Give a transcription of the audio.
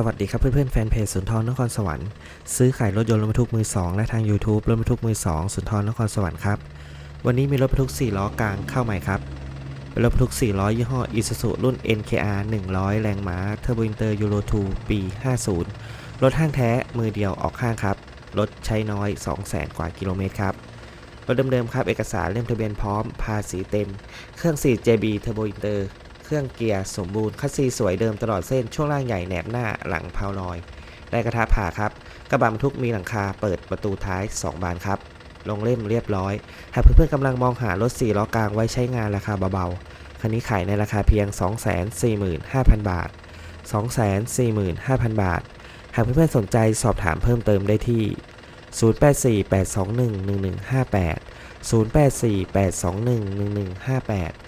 สวัสดีครับเพื่อนๆแฟนเพจสุนทรนครสวรรค์ซื้อขายรถยนต์รถบรรทุกมือ 2 และทาง YouTube รถบรรทุกมือ 2 สุนทรนครสวรรค์ครับวันนี้มีรถบรรทุก 4 ล้อกลางเข้าใหม่ครับเป็นรถบรรทุก 4 ล้อยี่ห้อ Isuzu รุ่น NKR 100 แรงม้า Turbo Inter Euro 2ปี 50 รถห้างแท้มือเดียวออกข้างครับ รถใช้น้อย 200,000 กว่ากิโลเมตรครับรถเดิมๆครับเอกสารเล่มทะเบียนพร้อมภาษีเต็ม เครื่อง 4JB Turbo Inter เตอร์ ครื่องเกียร์สมบูรณ์คัสซีสวยเดิมตลอดเส้นช่วงล่างใหญ่แหนบหน้าหลังเพาลอย ได้กระทะผ่าครับ กระบะบรรทุกมีหลังคาเปิดประตูท้าย 2 บานครับ ลงเล่มเรียบร้อย หากเพื่อนๆกำลังมองหารถ4ล้อกลางไว้ใช้งานราคาเบาๆ คันนี้ขายในราคาเพียง 245,000 บาท 245,000 บาทหากเพื่อนๆสนใจสอบถามเพิ่มเติมได้ที่ 0848211158 0848211158